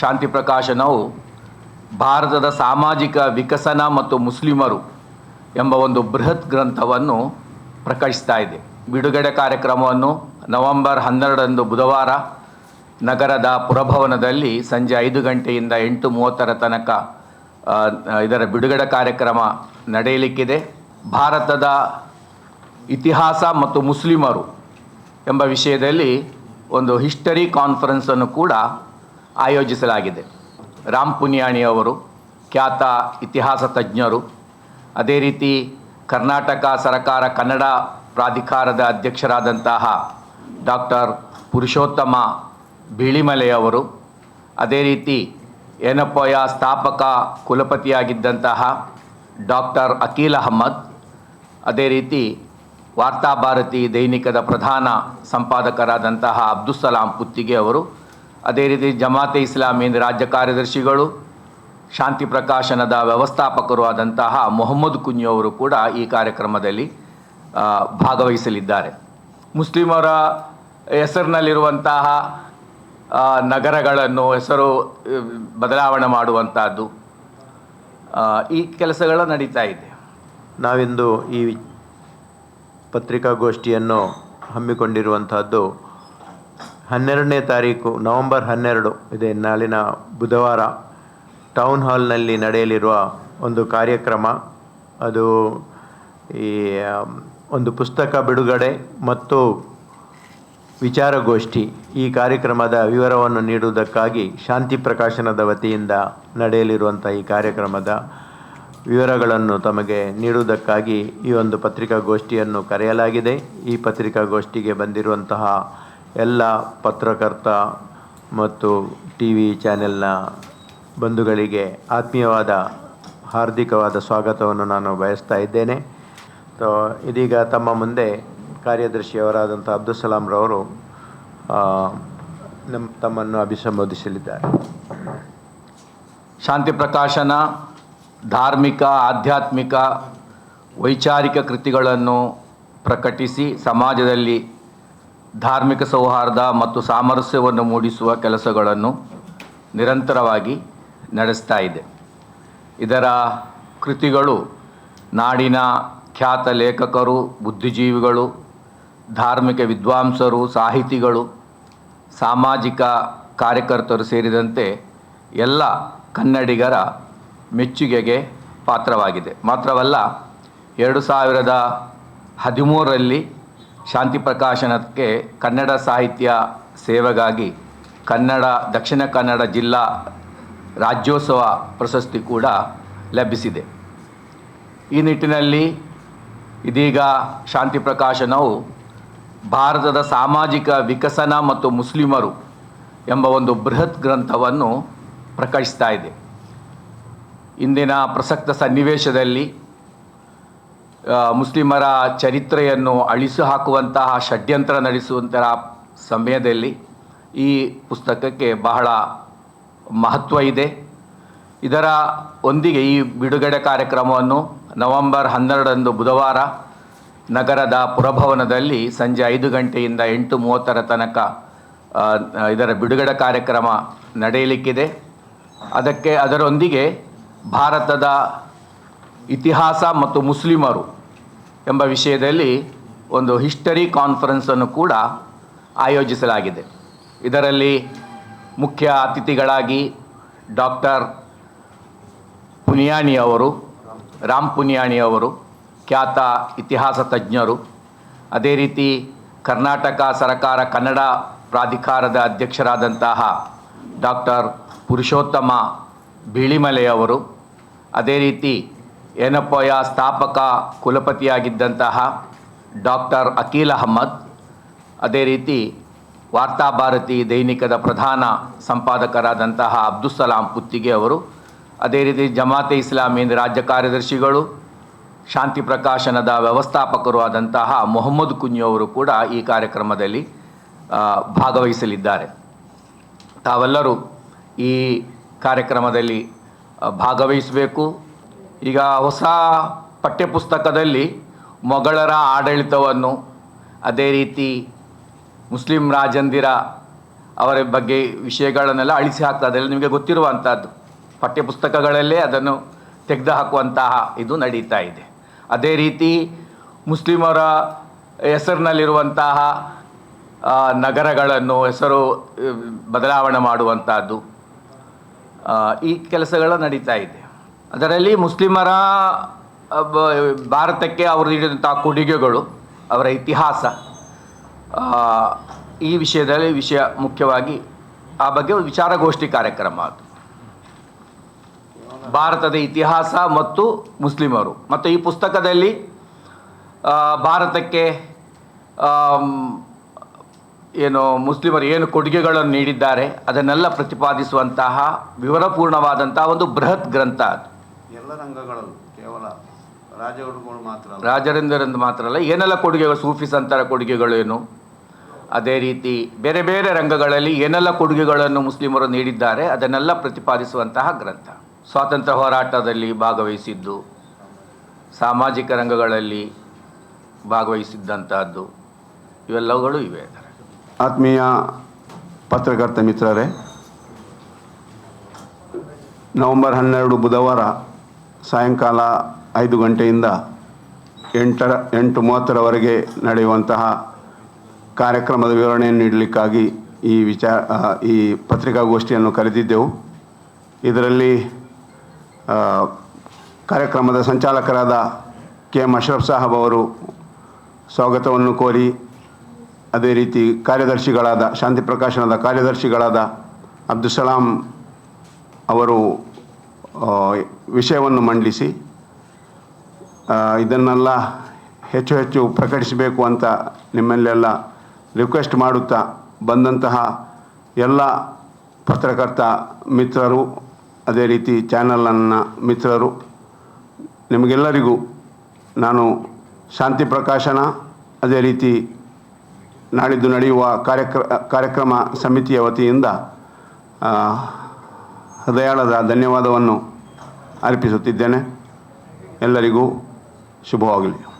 ಶಾಂತಿ ಪ್ರಕಾಶನವು ಭಾರತದ ಸಾಮಾಜಿಕ ವಿಕಸನ ಮತ್ತು ಮುಸ್ಲಿಮರು ಎಂಬ ಒಂದು ಬೃಹತ್ ಗ್ರಂಥವನ್ನು ಪ್ರಕಟಿಸ್ತಾ ಇದೆ. ಬಿಡುಗಡೆ ಕಾರ್ಯಕ್ರಮವನ್ನು ನವೆಂಬರ್ ಹನ್ನೆರಡರಂದು ಬುಧವಾರ ನಗರದ ಪುರಭವನದಲ್ಲಿ ಸಂಜೆ ಐದು ಗಂಟೆಯಿಂದ ಎಂಟು ಮೂವತ್ತರ ತನಕ ಇದರ ಬಿಡುಗಡೆ ಕಾರ್ಯಕ್ರಮ ನಡೆಯಲಿಕ್ಕಿದೆ. ಭಾರತದ ಇತಿಹಾಸ ಮತ್ತು ಮುಸ್ಲಿಮರು ಎಂಬ ವಿಷಯದಲ್ಲಿ ಒಂದು ಹಿಸ್ಟರಿ ಕಾನ್ಫರೆನ್ಸನ್ನು ಕೂಡ ಆಯೋಜಿಸಲಾಗಿದೆ. ರಾಮ್ ಪುನಿಯಾಣಿ ಅವರು ಖ್ಯಾತ ಇತಿಹಾಸ ತಜ್ಞರು. ಅದೇ ರೀತಿ ಕರ್ನಾಟಕ ಸರಕಾರ ಕನ್ನಡ ಪ್ರಾಧಿಕಾರದ ಅಧ್ಯಕ್ಷರಾದಂತಹ ಡಾಕ್ಟರ್ ಪುರುಷೋತ್ತಮ ಬಿಳಿಮಲೆಯವರು ಅದೇ ರೀತಿ ಏನಪ್ಪಯ ಸ್ಥಾಪಕ ಕುಲಪತಿಯಾಗಿದ್ದಂತಹ ಡಾಕ್ಟರ್ ಅಕೀಲ್ ಅಹಮ್ಮದ್ ಅದೇ ರೀತಿ ವಾರ್ತಾಭಾರತಿ ದೈನಿಕದ ಪ್ರಧಾನ ಸಂಪಾದಕರಾದಂತಹ ಅಬ್ದುಸಲಾಂ ಪುತ್ತಿಗೆ ಅವರು ಅದೇ ರೀತಿ ಜಮಾತೆ ಇಸ್ಲಾಮಿನ ರಾಜ್ಯ ಕಾರ್ಯದರ್ಶಿಗಳು, ಶಾಂತಿ ಪ್ರಕಾಶನದ ವ್ಯವಸ್ಥಾಪಕರು ಆದಂತಹ ಮೊಹಮ್ಮದ್ ಕುಂಜು ಅವರು ಕೂಡ ಈ ಕಾರ್ಯಕ್ರಮದಲ್ಲಿ ಭಾಗವಹಿಸಲಿದ್ದಾರೆ. ಮುಸ್ಲಿಮರ ಹೆಸರಿನಲ್ಲಿರುವಂತಹ ನಗರಗಳನ್ನು ಹೆಸರು ಬದಲಾವಣೆ ಮಾಡುವಂಥದ್ದು ಈ ಕೆಲಸಗಳು ನಡೀತಾ ಇದೆ. ನಾವಿಂದು ಈ ಪತ್ರಿಕಾಗೋಷ್ಠಿಯನ್ನು ಹಮ್ಮಿಕೊಂಡಿರುವಂತಹದ್ದು ಹನ್ನೆರಡನೇ ತಾರೀಕು, ನವೆಂಬರ್ ಹನ್ನೆರಡು, ಇದೆ ನಾಳಿನ ಬುಧವಾರ, ಟೌನ್ ಹಾಲ್ನಲ್ಲಿ ನಡೆಯಲಿರುವ ಒಂದು ಕಾರ್ಯಕ್ರಮ. ಅದು ಈ ಒಂದು ಪುಸ್ತಕ ಬಿಡುಗಡೆ ಮತ್ತು ವಿಚಾರಗೋಷ್ಠಿ. ಈ ಕಾರ್ಯಕ್ರಮದ ವಿವರವನ್ನು ನೀಡುವುದಕ್ಕಾಗಿ ಶಾಂತಿ ಪ್ರಕಾಶನದ ವತಿಯಿಂದ ನಡೆಯಲಿರುವಂಥ ಈ ಕಾರ್ಯಕ್ರಮದ ವಿವರಗಳನ್ನು ತಮಗೆ ನೀಡುವುದಕ್ಕಾಗಿ ಈ ಒಂದು ಪತ್ರಿಕಾಗೋಷ್ಠಿಯನ್ನು ಕರೆಯಲಾಗಿದೆ. ಈ ಪತ್ರಿಕಾಗೋಷ್ಠಿಗೆ ಬಂದಿರುವಂತಹ ಎಲ್ಲ ಪತ್ರಕರ್ತ ಮತ್ತು ಟಿ ವಿ ಚಾನೆಲ್ನ ಬಂಧುಗಳಿಗೆ ಆತ್ಮೀಯವಾದ ಹಾರ್ದಿಕವಾದ ಸ್ವಾಗತವನ್ನು ನಾನು ಬಯಸ್ತಾ ಇದ್ದೇನೆ. ಇದೀಗ ತಮ್ಮ ಮುಂದೆ ಕಾರ್ಯದರ್ಶಿಯವರಾದಂಥ ಅಬ್ದುಲ್ ಸಲಾಂ ರವರು ನಮ್ಮ ತಮ್ಮನ್ನು ಅಭಿಸಂಬೋಧಿಸಲಿದ್ದಾರೆ. ಶಾಂತಿ ಪ್ರಕಾಶನ, ಧಾರ್ಮಿಕ, ಆಧ್ಯಾತ್ಮಿಕ, ವೈಚಾರಿಕ ಕೃತಿಗಳನ್ನು ಪ್ರಕಟಿಸಿ ಸಮಾಜದಲ್ಲಿ ಧಾರ್ಮಿಕ ಸೌಹಾರ್ದ ಮತ್ತು ಸಾಮರಸ್ಯವನ್ನು ಮೂಡಿಸುವ ಕೆಲಸಗಳನ್ನು ನಿರಂತರವಾಗಿ ನಡೆಸ್ತಾ ಇದೆ. ಇದರ ಕೃತಿಗಳು ನಾಡಿನ ಖ್ಯಾತ ಲೇಖಕರು, ಬುದ್ಧಿಜೀವಿಗಳು, ಧಾರ್ಮಿಕ ವಿದ್ವಾಂಸರು, ಸಾಹಿತಿಗಳು, ಸಾಮಾಜಿಕ ಕಾರ್ಯಕರ್ತರು ಸೇರಿದಂತೆ ಎಲ್ಲ ಕನ್ನಡಿಗರ ಮೆಚ್ಚುಗೆಗೆ ಪಾತ್ರವಾಗಿದೆ. ಮಾತ್ರವಲ್ಲ, ಎರಡು ಸಾವಿರದ ಹದಿಮೂರರಲ್ಲಿ ಶಾಂತಿ ಪ್ರಕಾಶನಕ್ಕೆ ಕನ್ನಡ ಸಾಹಿತ್ಯ ಸೇವೆಗಾಗಿ ಕನ್ನಡ, ದಕ್ಷಿಣ ಕನ್ನಡ ಜಿಲ್ಲಾ ರಾಜ್ಯೋತ್ಸವ ಪ್ರಶಸ್ತಿ ಕೂಡ ಲಭಿಸಿದೆ. ಈ ನಿಟ್ಟಿನಲ್ಲಿ ಇದೀಗ ಶಾಂತಿ ಪ್ರಕಾಶನವು ಭಾರತದ ಸಾಮಾಜಿಕ ವಿಕಸನ ಮತ್ತು ಮುಸ್ಲಿಮರು ಎಂಬ ಒಂದು ಬೃಹತ್ ಗ್ರಂಥವನ್ನು ಪ್ರಕಟಿಸ್ತಾ ಇದೆ. ಇಂದಿನ ಪ್ರಸಕ್ತ ಸನ್ನಿವೇಶದಲ್ಲಿ ಮುಸ್ಲಿಮರ ಚರಿತ್ರೆಯನ್ನು ಅಳಿಸಿ ಹಾಕುವಂತಹ ಷಡ್ಯಂತ್ರ ನಡೆಸುವಂತಹ ಸಮಯದಲ್ಲಿ ಈ ಪುಸ್ತಕಕ್ಕೆ ಬಹಳ ಮಹತ್ವ ಇದೆ. ಇದರ ಒಂದಿಗೆ ಈ ಬಿಡುಗಡೆ ಕಾರ್ಯಕ್ರಮವನ್ನು ನವೆಂಬರ್ ಹನ್ನೆರಡರಂದು ಬುಧವಾರ ನಗರದ ಪುರಭವನದಲ್ಲಿ ಸಂಜೆ ಐದು ಗಂಟೆಯಿಂದ ಎಂಟು ಮೂವತ್ತರ ತನಕ ಇದರ ಬಿಡುಗಡೆ ಕಾರ್ಯಕ್ರಮ ನಡೆಯಲಿಕ್ಕಿದೆ. ಅದಕ್ಕೆ ಅದರೊಂದಿಗೆ ಭಾರತದ ಇತಿಹಾಸ ಮತ್ತು ಮುಸ್ಲಿಮರು ಎಂಬ ವಿಷಯದಲ್ಲಿ ಒಂದು ಹಿಸ್ಟರಿ ಕಾನ್ಫರೆನ್ಸನ್ನು ಕೂಡ ಆಯೋಜಿಸಲಾಗಿದೆ. ಇದರಲ್ಲಿ ಮುಖ್ಯ ಅತಿಥಿಗಳಾಗಿ ಡಾಕ್ಟರ್ ಪುನಿಯಾಣಿ ಅವರು, ರಾಮ್ ಪುನಿಯಾಣಿ ಅವರು, ಖ್ಯಾತ ಇತಿಹಾಸ ತಜ್ಞರು, ಅದೇ ರೀತಿ ಕರ್ನಾಟಕ ಸರಕಾರ ಕನ್ನಡ ಪ್ರಾಧಿಕಾರದ ಅಧ್ಯಕ್ಷರಾದಂತಹ ಡಾಕ್ಟರ್ ಪುರುಷೋತ್ತಮ ಬೀಳಿಮಲೆಯವರು ಅದೇ ರೀತಿ ಏನಪ್ಪಯ್ಯ ಸ್ಥಾಪಕ ಕುಲಪತಿಯಾಗಿದ್ದಂತಹ ಡಾಕ್ಟರ್ ಅಕೀಲ್ ಅಹಮ್ಮದ್? ಅದೇ ರೀತಿ ವಾರ್ತಾಭಾರತಿ ದೈನಿಕದ ಪ್ರಧಾನ ಸಂಪಾದಕರಾದಂತಹ ಅಬ್ದುಸಲಾಂ ಪುತ್ತಿಗೆ ಅವರು, ಅದೇ ರೀತಿ ಜಮಾತೆ ಇಸ್ಲಾಮಿನ ರಾಜ್ಯ ಕಾರ್ಯದರ್ಶಿಗಳು, ಶಾಂತಿ ಪ್ರಕಾಶನದ ವ್ಯವಸ್ಥಾಪಕರು ಆದಂತಹ ಮೊಹಮ್ಮದ್ ಕುಂಜು ಅವರು ಕೂಡ ಈ ಕಾರ್ಯಕ್ರಮದಲ್ಲಿ ಭಾಗವಹಿಸಲಿದ್ದಾರೆ. ತಾವೆಲ್ಲರೂ ಈ ಕಾರ್ಯಕ್ರಮದಲ್ಲಿ ಭಾಗವಹಿಸಬೇಕು. ಈಗ ಹೊಸ ಪಠ್ಯಪುಸ್ತಕದಲ್ಲಿ ಮೊಘಲರ ಆಡಳಿತವನ್ನು ಅದೇ ರೀತಿ ಮುಸ್ಲಿಂ ರಾಜಂದಿರ ಅವರ ಬಗ್ಗೆ ವಿಷಯಗಳನ್ನೆಲ್ಲ ಅಳಿಸಿ ಹಾಕ್ತಾ ಅದೆಲ್ಲ ನಿಮಗೆ ಗೊತ್ತಿರುವಂಥದ್ದು ಪಠ್ಯಪುಸ್ತಕಗಳಲ್ಲೇ ಅದನ್ನು ತೆಗೆದು ಹಾಕುವಂತಹ ಇದು ನಡೀತಾ ಇದೆ. ಅದೇ ರೀತಿ ಮುಸ್ಲಿಮರ ಹೆಸರಿನಲ್ಲಿರುವಂತಹ ನಗರಗಳನ್ನು ಹೆಸರು, ಬದಲಾವಣೆ ಮಾಡುವಂಥದ್ದು ಈ ಕೆಲಸಗಳು ನಡೀತಾ ಇದೆ. ಅದರಲ್ಲಿ ಮುಸ್ಲಿಮರ ಭಾರತಕ್ಕೆ ಅವರು ನೀಡಿದಂಥ ಕೊಡುಗೆಗಳು, ಅವರ ಇತಿಹಾಸ. ಈ ವಿಷಯದಲ್ಲಿ ವಿಷಯ ಮುಖ್ಯವಾಗಿ ಆ ಬಗ್ಗೆ ವಿಚಾರಗೋಷ್ಠಿ ಕಾರ್ಯಕ್ರಮ ಅದು. ಭಾರತದ ಇತಿಹಾಸ ಮತ್ತು ಮುಸ್ಲಿಮರು. ಮತ್ತು ಈ ಪುಸ್ತಕದಲ್ಲಿ ಭಾರತಕ್ಕೆ ಏನು, ಮುಸ್ಲಿಮರು ಏನು ಕೊಡುಗೆಗಳನ್ನು ನೀಡಿದ್ದಾರೆ, ಅದನ್ನೆಲ್ಲ ಪ್ರತಿಪಾದಿಸುವಂತಹ ವಿವರಪೂರ್ಣವಾದಂತಹ ಒಂದು ಬೃಹತ್ ಗ್ರಂಥ ಅದು. ಎಲ್ಲ ರಂಗಗಳಲ್ಲೂ ಕೇವಲ ರಾಜಗುರುಗಳು ಮಾತ್ರ ಅಲ್ಲ. ರಾಜರೇಂದ್ರರಿಂದ ಮಾತ್ರ ಅಲ್ಲ ಏನೆಲ್ಲ ಕೊಡುಗೆಗಳು ಸೂಫಿ ಸಂತರ ಕೊಡುಗೆಗಳೇನು ಅದೇ ರೀತಿ ಬೇರೆ ಬೇರೆ ರಂಗಗಳಲ್ಲಿ ಏನೆಲ್ಲ ಕೊಡುಗೆಗಳನ್ನು ಮುಸ್ಲಿಮರು ನೀಡಿದ್ದಾರೆ ಅದನ್ನೆಲ್ಲ ಪ್ರತಿಪಾದಿಸುವಂತಹ ಗ್ರಂಥ. ಸ್ವಾತಂತ್ರ್ಯ ಹೋರಾಟದಲ್ಲಿ ಭಾಗವಹಿಸಿದ್ದು ಸಾಮಾಜಿಕ ರಂಗಗಳಲ್ಲಿ ಭಾಗವಹಿಸಿದ್ದಂತಹದ್ದು ಇವೆಲ್ಲವುಗಳು ಇವೆ ಅದರಲ್ಲಿ. ಆತ್ಮೀಯ ಪತ್ರಕರ್ತ ಮಿತ್ರರೇ ನವೆಂಬರ್ ಹನ್ನೆರಡು ಬುಧವಾರ ಸಾಯಂಕಾಲ ಐದು ಗಂಟೆಯಿಂದ ಎಂಟರ ಎಂಟು ಮೂವತ್ತರವರೆಗೆ ನಡೆಯುವಂತಹ ಕಾರ್ಯಕ್ರಮದ ವಿವರಣೆಯನ್ನು ನೀಡಲಿಕ್ಕಾಗಿ ಈ ವಿಚಾರ ಈ ಪತ್ರಿಕಾಗೋಷ್ಠಿಯನ್ನು ಕರೆದಿದ್ದೆವು. ಇದರಲ್ಲಿ ಕಾರ್ಯಕ್ರಮದ ಸಂಚಾಲಕರಾದ ಕೆ ಎಂ ಅಶ್ರಫ್ ಸಾಹಬ್ ಅವರು ಸ್ವಾಗತವನ್ನು ಕೋರಿ ಅದೇ ರೀತಿ ಕಾರ್ಯದರ್ಶಿಗಳಾದ ಶಾಂತಿ ಪ್ರಕಾಶನದ ಕಾರ್ಯದರ್ಶಿಗಳಾದ ಅಬ್ದುಸಲಾಂ ಅವರು ಆ, ವಿಷಯವನ್ನು ಮಂಡಿಸಿ ಇದನ್ನೆಲ್ಲ ಹೆಚ್ಚು ಹೆಚ್ಚು ಪ್ರಕಟಿಸಬೇಕು ಅಂತ ನಿಮ್ಮಲ್ಲೆಲ್ಲ ರಿಕ್ವೆಸ್ಟ್ ಮಾಡುತ್ತಾ ಬಂದಂತಹ ಎಲ್ಲ ಪತ್ರಕರ್ತ ಮಿತ್ರರು, ಅದೇ ರೀತಿ ಚಾನಲನ್ನು ಮಿತ್ರರು, ನಿಮಗೆಲ್ಲರಿಗೂ ನಾನು ಶಾಂತಿ ಪ್ರಕಾಶನ, ಅದೇ ರೀತಿ ನಾಡಿದ್ದು ನಡೆಯುವ ಕಾರ್ಯಕ್ರ, ಕಾರ್ಯಕ್ರಮ ಸಮಿತಿಯ ವತಿಯಿಂದ ಹೃದಯಾಳದ ಧನ್ಯವಾದವನ್ನು ಅರ್ಪಿಸುತ್ತಿದ್ದೇನೆ. ಎಲ್ಲರಿಗೂ ಶುಭವಾಗಲಿ.